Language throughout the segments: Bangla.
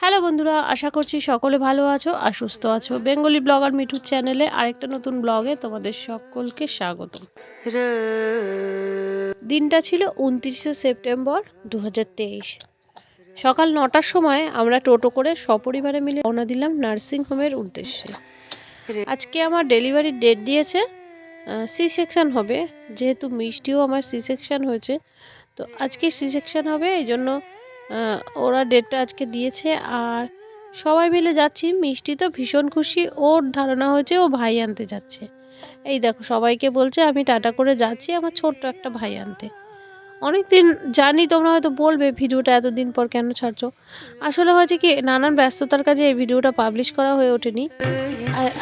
হ্যালো বন্ধুরা, আশা করছি সকলে ভালো আছো আর সুস্থ আছো। বেঙ্গলি ব্লগার মিঠুর চ্যানেলে আরেকটা নতুন ব্লগে তোমাদের সকলকে স্বাগত। দিনটা ছিল উনত্রিশে সেপ্টেম্বর দু হাজার তেইশ। সকাল নটার সময় আমরা টোটো করে সপরিবারে মিলে রওনা দিলাম নার্সিং হোমের উদ্দেশ্যে। আজকে আমার ডেলিভারির ডেট দিয়েছে সি সেকশান হবে। যেহেতু মিষ্টিও আমার সি সেকশান হয়েছে, তো আজকে সি সেকশান হবে, এই জন্য ওরা ডেটটা আজকে দিয়েছে আর সবাই মিলে যাচ্ছি। মিষ্টি তো ভীষণ খুশি। ওর ধারণা হয়েছে ও ভাই আনতে যাচ্ছে। এই দেখো, সবাইকে বলছে, আমি টাটা করে যাচ্ছি আমার ছোট্ট একটা ভাই আনতে। অনেক দিন জানি, তোমরা হয়তো বলবে, ভিডিওটা এতদিন পর কেন ছাড়ছো? আসলে হয়েছে কি, নানান ব্যস্ততার কাজে এই ভিডিওটা পাবলিশ করা হয়ে ওঠেনি।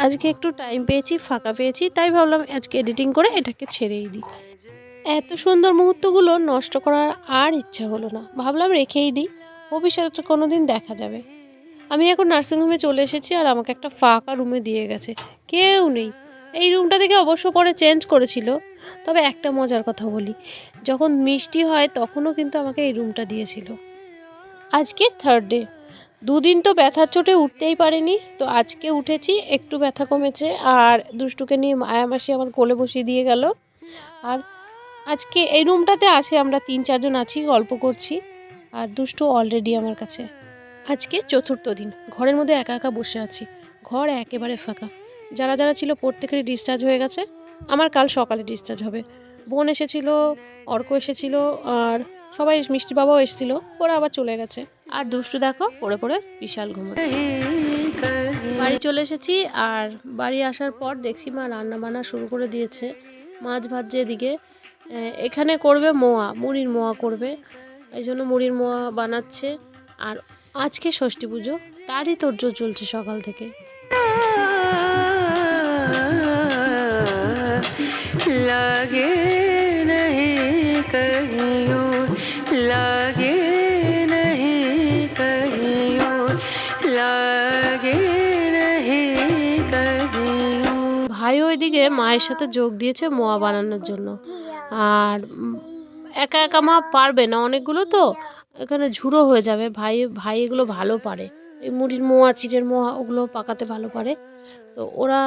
আজকে একটু টাইম পেয়েছি, ফাঁকা পেয়েছি, তাই ভাবলাম আজকে এডিটিং করে এটাকে ছেড়েই দিই। এত সুন্দর মুহূর্তগুলো নষ্ট করার আর ইচ্ছা হলো না। ভাবলাম রেখেই দিই। ভবিষ্যতে তো কোনো দিন দেখা যাবে। আমি এখন নার্সিংহোমে চলে এসেছি আর আমাকে একটা ফাঁকা রুমে দিয়ে গেছে। কেউ নেই। এই রুমটা থেকে অবশ্য পরে চেঞ্জ করেছিল। তবে একটা মজার কথা বলি। যখন মিষ্টি হয় তখনও কিন্তু আমাকে এই রুমটা দিয়েছিল। আজকে থার্ড ডে দুদিন তো ব্যথার চোটে উঠতেই পারিনি। তো আজকে উঠেছি, একটু ব্যথা কমেছে আর দুষ্টুকে নিয়ে মায়ামাসি আমার কোলে বসিয়ে দিয়ে গেল। আর আজকে এই রুমটাতে আছে, আমরা তিন চারজন আছি, গল্প করছি। আর দুষ্টু অলরেডি আমার কাছে। আজকে চতুর্থ দিন, ঘরের মধ্যে একা একা বসে আছি। ঘর একেবারে ফাঁকা। যারা যারা ছিল প্রত্যেকেরই ডিসচার্জ হয়ে গেছে। আমার কাল সকালে ডিসচার্জ হবে। বোন এসেছিল, অর্ক এসেছিল, আর সবাই মিষ্টি বাবাও এসেছিল, ওরা আবার চলে গেছে। আর দুষ্টু দেখো, পড়ে পড়ে বিশাল ঘুমাচ্ছে। বাড়ি চলে এসেছি, আর বাড়ি আসার পর দেখছি মা রান্না বান্না শুরু করে দিয়েছে। মাছ ভাজছে এদিকে। এখানে করবে মোয়া মুড়ির মোয়া করবে। এই জন্য মুড়ির মোয়া বানাচ্ছে। আর আজকে ষষ্ঠী পুজো তারই তোরজোর চলছে সকাল থেকে। লাগে লাগে ভাই ওইদিকে মায়ের সাথে যোগ দিয়েছে মোয়া বানানোর জন্য। আর একা একা মা পারবে না অনেকগুলো তো। এখানে ঝুড়ো হয়ে যাবে, ভাই ভাই এগুলো ভালো পারে। এই মুড়ির মোয়া, চিড়ের মোয়া, ওগুলো পাকাতে ভালো পারে। তো ওরা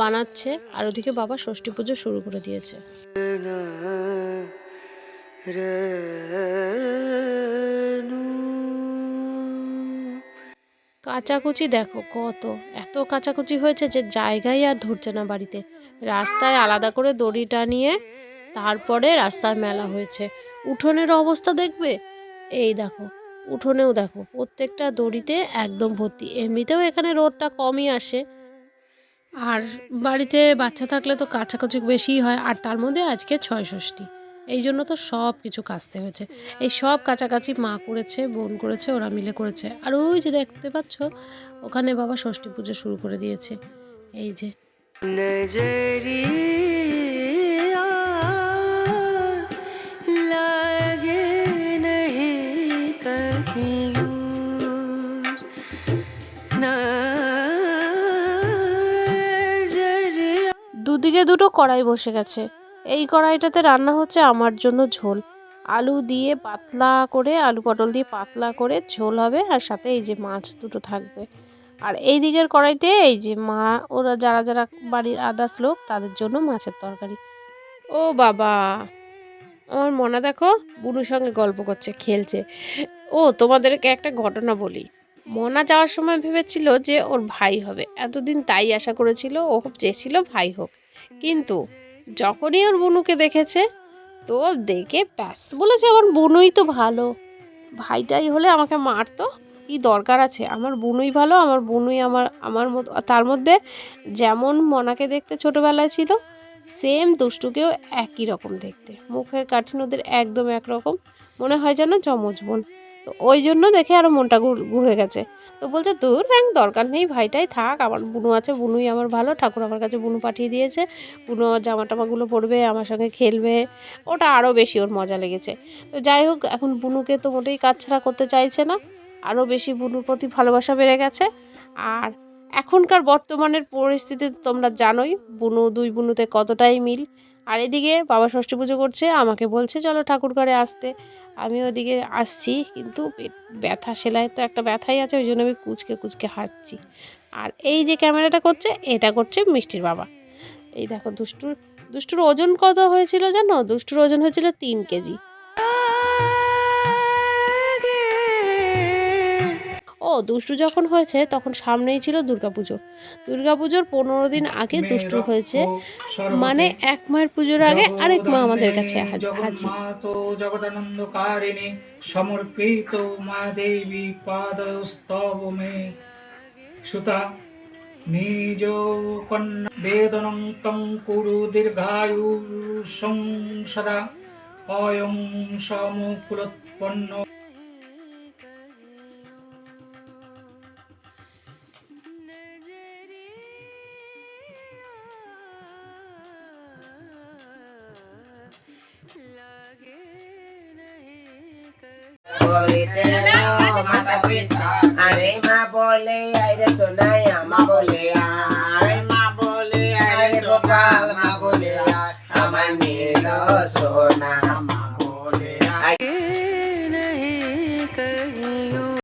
বানাচ্ছে, আর ওদিকে বাবা ষষ্ঠী পুজো শুরু করে দিয়েছে। কাচাকুচি দেখো কত, এত কাচাকুচি হয়েছে যে জায়গায় আর ধরছে না বাড়িতে। রাস্তায় আলাদা করে দড়ি টানিয়ে তারপরে রাস্তায় মেলা হয়েছে। উঠোনের অবস্থা দেখবে? এই দেখো, উঠোনেও দেখো, প্রত্যেকটা দড়িতে একদম ভর্তি। এমনিতেও এখানে রোদটা কমই আসে। আর বাড়িতে বাচ্চা থাকলে তো কাছাকাছি বেশিই হয়, আর তার মধ্যে আজকে ছয় ষষ্ঠী এই জন্য তো সব কিছু কাচতে হয়েছে। এই সব কাছাকাছি মা করেছে, বোন করেছে, ওরা মিলে করেছে। আর ওই যে দেখতে পাচ্ছ, ওখানে বাবা ষষ্ঠী পুজো শুরু করে দিয়েছে। এই যে। দুদিকে দুটো কড়াই বসে গেছে। এই কড়াইটাতে রান্না হচ্ছে আমার জন্য ঝোল। আলু দিয়ে পাতলা করে, আলু পটল দিয়ে পাতলা করে ঝোল হবে আর সাথে এই যে মাছ দুটো থাকবে। আর এই দিকের কড়াইতে এই যে মা, ওরা যারা যারা বাড়ির আদার্স লোক, তাদের জন্য মাছের তরকারি। ও বাবা, আমার মনে দেখো, বুনুর সঙ্গে গল্প করছে, খেলছে। ও, তোমাদেরকে একটা ঘটনা বলি। মনা যাওয়ার সময় ভেবেছিল যে ওর ভাই হবে। এতদিন তাই আশা করেছিল, ও চেয়েছিল ভাই হোক। কিন্তু যখনই ওর বুনুকে দেখেছে, তো দেখে ব্যাস, বলেছে আমার বুনুই তো ভালো। ভাইটাই হলে আমাকে মারতো, কি দরকার আছে? আমার বুনুই ভালো, আমার বুনুই আমার আমার তার মধ্যে যেমন মনাকে দেখতে ছোটোবেলায় ছিল, সেম দুষ্টুকেও একই রকম দেখতে। মুখের কাঠিন ওদের একদম একরকম, মনে হয় যেন যমজ বোন। তো ওই জন্য দেখে আরও মনটা ঘুর- গেছে। তো বলছে, দূর, ব্যাং, দরকার নেই, ভাইটাই থাক। আমার বুনু আছে, বুনুই আমার ভালো। ঠাকুর আমার কাছে বুনু পাঠিয়ে দিয়েছে। বুনু আমার জামা টামাগুলো পরবে, আমার সঙ্গে খেলবে। ওটা আরও বেশি ওর মজা লেগেছে। তো যাই হোক, এখন বুনুকে তো মোটেই কাজ ছাড়া করতে চাইছে না। আরও বেশি বুনুর প্রতি ভালোবাসা বেড়ে গেছে। আর এখনকার বর্তমানের পরিস্থিতি তোমরা জানোই, বুনু, দুই বুনুতে কতটাই মিল। আর এদিকে বাবা ষষ্ঠী পুজো করছে, আমাকে বলছে, চলো ঠাকুর ঘরে আসতে। আমি ওদিকে আসছি, কিন্তু ব্যথা সেলাই তো একটা ব্যথাই আছে ওই জন্য আমি কুচকে কুচকে হাঁটছি। আর এই যে ক্যামেরাটা করছে, এটা করছে মিষ্টির বাবা। এই দেখো, দুষ্টুর দুষ্টুর ওজন কত হয়েছিল জানো? দুষ্টুর ওজন হয়েছিল তিন কেজি। ও দুষ্টু যখন হয়েছে তখন সামনেই ছিল দুর্গাপুজো। দুর্গাপুজোর পনেরো দিন আগে দুষ্টু হয়েছে। মানে এক মায়ের পুজোর আগে আরেক মা আমাদের কাছে হাজ- হাজির জগদানন্দকারিণী সমর্পিত মা দেবী পাদস্তব মে। সুতা নিজ কন্যা বেদনং তং কুরু দীর্ঘায়ু সংসদা। অয়ং সমকুলোৎপন্ন বলিতে মাতা পিতা। আরে মা বলে আইরে সোনাই আমা বলে